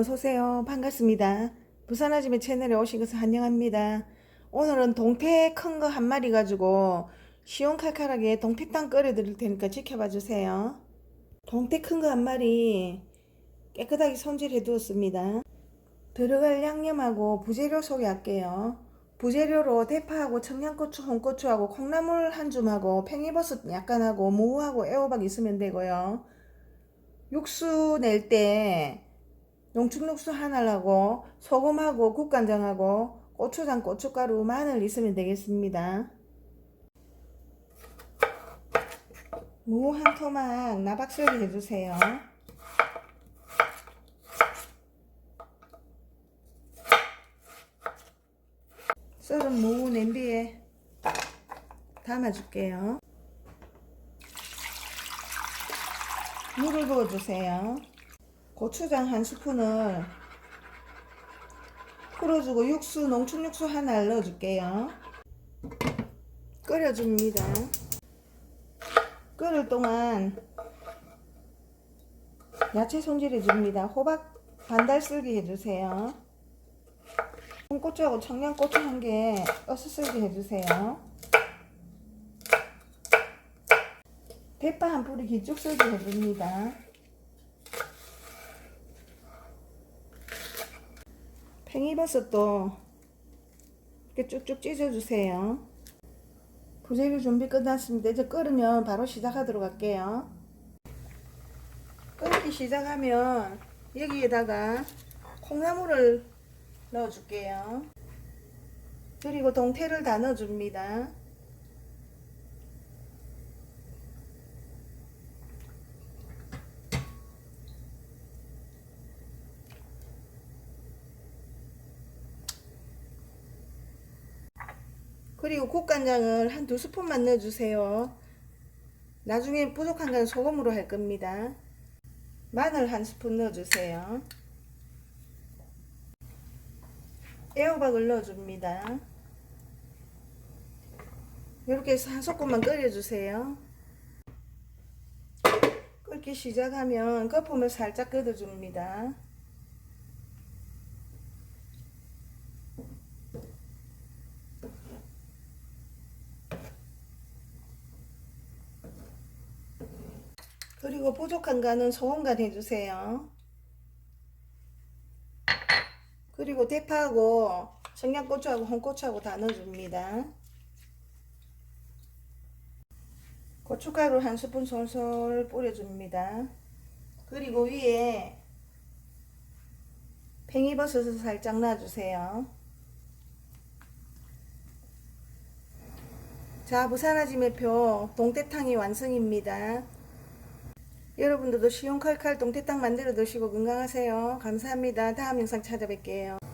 어서오세요. 반갑습니다. 부산아줌의 채널에 오신 것을 환영합니다. 오늘은 동태 큰 거 한 마리 가지고 시원칼칼하게 동태탕 끓여 드릴 테니까 지켜봐 주세요. 동태 큰 거 한 마리 깨끗하게 손질해 두었습니다. 들어갈 양념하고 부재료 소개할게요. 부재료로 대파하고 청양고추, 홍고추하고 콩나물 한 줌하고 팽이버섯 약간하고 무하고 애호박 있으면 되고요. 육수 낼 때 농축육수 하나하고 소금하고 국간장하고 고추장, 고춧가루, 마늘 있으면 되겠습니다. 무 한 토막 나박썰이 해주세요. 썰은 무 냄비에 담아줄게요. 물을 부어주세요. 고추장 한 스푼을 풀어주고 육수, 농축육수 하나 넣어줄게요. 끓여줍니다. 끓을 동안 야채 손질해줍니다. 호박 반달 썰기 해주세요. 홍고추하고 청양고추 한 개 어슷 썰기 해주세요. 대파 한 뿌리 길쭉 썰기 해줍니다. 팽이버섯도 이렇게 쭉쭉 찢어주세요. 부재료 준비 끝났습니다. 이제 끓으면 바로 시작하도록 할게요. 끓기 시작하면 여기에다가 콩나물을 넣어줄게요. 그리고 동태를 다 넣어줍니다. 그리고 국간장을 한 두 스푼만 넣어주세요. 나중에 부족한 건 소금으로 할 겁니다. 마늘 한 스푼 넣어주세요. 애호박을 넣어줍니다. 이렇게 해서 한 소금만 끓여주세요. 끓기 시작하면 거품을 살짝 걷어줍니다. 그리고 부족한 간은 소금간 해주세요. 그리고 대파하고 청양고추하고 홍고추하고 다 넣어줍니다. 고춧가루 한 스푼 솔솔 뿌려줍니다. 그리고 위에 팽이버섯을 살짝 놔주세요. 자, 부산아지 매표 동태탕이 완성입니다. 여러분들도 쉬운 칼칼 동태탕 만들어 드시고 건강하세요. 감사합니다. 다음 영상 찾아뵐게요.